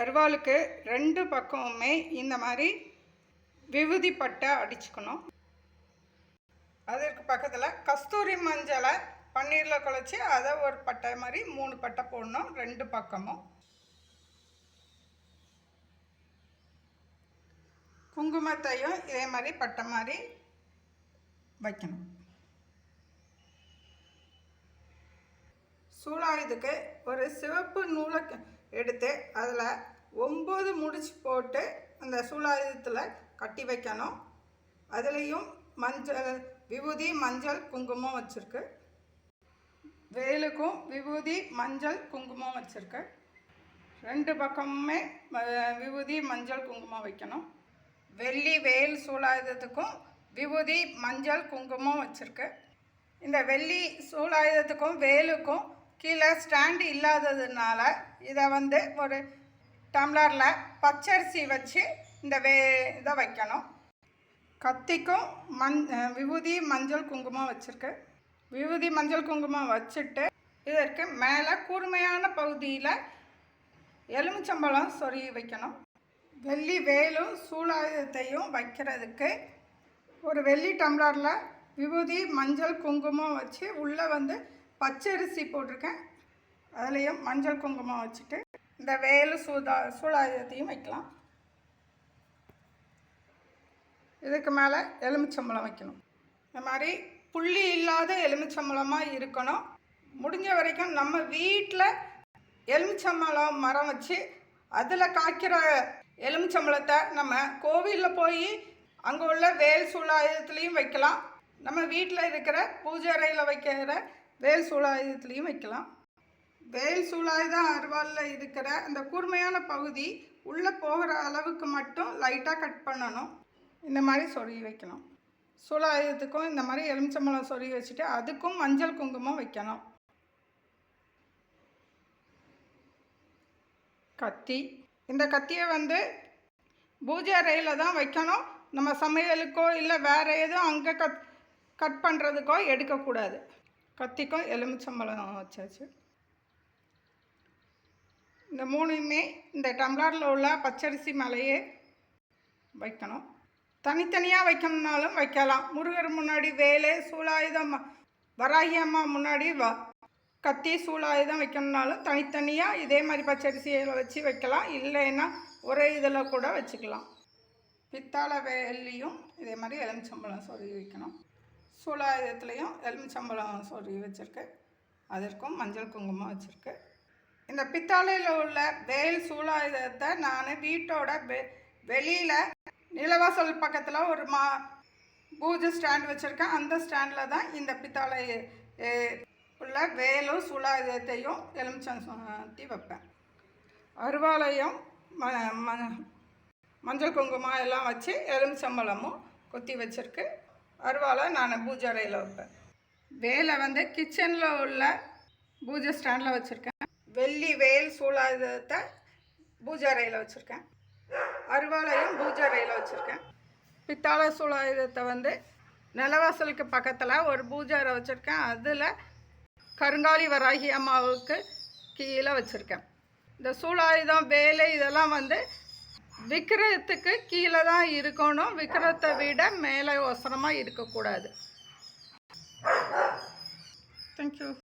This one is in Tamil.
அருவாளுக்கு ரெண்டு பக்கமுமே இந்த மாதிரி விபூதி பட்டை அடிச்சுக்கணும். அதற்கு பக்கத்தில் கஸ்தூரி மஞ்சளை பன்னீரில் குழச்சி அதை ஒரு பட்டை மாதிரி மூணு பட்டை போடணும் ரெண்டு பக்கமும். குங்குமத்தையும் இதே மாதிரி பட்டை மாதிரி வைக்கணும். சூலாயுதுக்கு ஒரு சிவப்பு நூலை எடுத்து அதில் ஒம்பது முடிச்சு போட்டு அந்த சூலாயுதத்தில் கட்டி வைக்கணும். அதுலேயும் மஞ்சள் விபூதி மஞ்சள் குங்குமம் வச்சுருக்கு. வேலுக்கும் விபூதி மஞ்சள் குங்குமம் வச்சுருக்கு. ரெண்டு பக்கமுமே விபூதி மஞ்சள் குங்குமம் வைக்கணும். வெள்ளி வேல் சூலாயுதத்துக்கும் விபூதி மஞ்சள் குங்குமம் வச்சுருக்கு. இந்த வெள்ளி சூலாயுதத்துக்கும் வேலுக்கும் கீழே ஸ்டாண்டு இல்லாததுனால இதை வந்து ஒரு டம்ளரில் பச்சரிசி வச்சு இந்த வே இதை வைக்கணும். கத்திக்கும் மண் விபூதி மஞ்சள் குங்குமம் வச்சுருக்கு. விபூதி மஞ்சள் குங்குமம் வச்சுட்டு இதற்கு மேலே கூர்மையான பகுதியில் எலுமிச்சம்பழம் சொருகி வைக்கணும். வெள்ளி வேலும் சூலாயுதத்தையும் வைக்கிறதுக்கு ஒரு வெள்ளி டம்ளரில் விபூதி மஞ்சள் குங்குமம் வச்சு உள்ளே வந்து பச்சரிசி போட்டிருக்கேன். அதுலேயும் மஞ்சள் குங்குமம் வச்சுட்டு இந்த வேலு சூதா சூலாயுதத்தையும் வைக்கலாம். இதுக்கு மேலே எலுமிச்சம்பழம் வைக்கணும். இந்த மாதிரி புள்ளி இல்லாத எலுமிச்சம்பழமாக இருக்கணும். முடிஞ்ச வரைக்கும் நம்ம வீட்டில் எலுமிச்சம்பழம் மரம் வச்சு அதில் காய்க்கிற எலுமிச்சம்பழத்தை நம்ம கோவிலில் போய் அங்கே உள்ள வேல் சூழாயுதத்துலேயும் வைக்கலாம். நம்ம வீட்டில் இருக்கிற பூஜை அறையில் வைக்கிற வேல் சூழாயுதத்துலேயும் வைக்கலாம். வேல் சூழாயுதம் அருவாளில் இருக்கிற அந்த கூர்மையான பகுதி உள்ளே போகிற அளவுக்கு மட்டும் லைட்டாக கட் பண்ணணும். இந்த மாதிரி சொருகி வைக்கணும் சூழாயுதத்துக்கும் இந்த மாதிரி எலுமிச்சம்பழம் சொருகி வச்சுட்டு அதுக்கும் மஞ்சள் குங்குமம் வைக்கணும். கத்தி. இந்த கத்தியை வந்து பூஜை அறையில் தான் வைக்கணும். நம்ம சமையலுக்கோ இல்லை வேறு எதுவும் அங்கே கட் கட் பண்ணுறதுக்கோ எடுக்கக்கூடாது. கத்திக்கும் எலுமிச்சம்பழம் வச்சாச்சு. இந்த மூணுமே இந்த டம்ளரில் உள்ள பச்சரிசி மேலேயே வைக்கணும். தனித்தனியாக வைக்கணும்னாலும் வைக்கலாம். முருகர் முன்னாடி வேலை சூலாயுதம் வராகி அம்மா முன்னாடி வ கத்தி சூலாயுதம் வைக்கணும்னாலும் தனித்தனியாக இதே மாதிரி பச்சரிசியில் வச்சு வைக்கலாம். இல்லைன்னா ஒரே இதில் கூட வச்சுக்கலாம். பித்தாளை வேலையும் இதே மாதிரி எலுமிச்சம்பழம் சொல்லி வைக்கணும். சூலாயுதத்துலேயும் எலுமிச்சம்பழம் சொருகி வச்சுருக்கு. அதற்கும் மஞ்சள் குங்குமம் வச்சுருக்கு. இந்த பித்தாளையில் உள்ள வேல் சூலாயுதத்தை நான் வீட்டோட வெ வெளியில் நிலவாசல் பக்கத்தில் ஒரு மா பூஜை ஸ்டாண்ட் வச்சுருக்கேன். அந்த ஸ்டாண்டில் தான் இந்த பித்தாளை உள்ள வேலும் சூலாயுதத்தையும் எலுமிச்சந்தி வைப்பேன். அருவாளையும் ம ம மஞ்சள் குங்குமம் எல்லாம் வச்சு எலுமிச்சம்பழமும் கொத்தி வச்சுருக்கு. அருவாளை நான் பூஜை அறையில் வைப்பேன். வேலை வந்து கிச்சனில் உள்ள பூஜை ஸ்டாண்டில் வச்சுருக்கேன். வெள்ளி வேல் சூழாதத்தை பூஜை அறையில் வச்சுருக்கேன். அருவாளையும் பூஜை அறையில் வச்சுருக்கேன். பித்தாள சூழாயுதத்தை வந்து நிலவாசலுக்கு பக்கத்தில் ஒரு பூஜை அறை வச்சுருக்கேன். அதில் கருங்காலி வராகி அம்மாவுக்கு கீழே வச்சுருக்கேன். இந்த சூழாயுதம் வேலை இதெல்லாம் வந்து விக்கிரகத்துக்கு கீழே தான் இருக்கணும். விக்கிரத்தை விட மேலே ஒசரமாக இருக்கக்கூடாது. தேங்க்யூ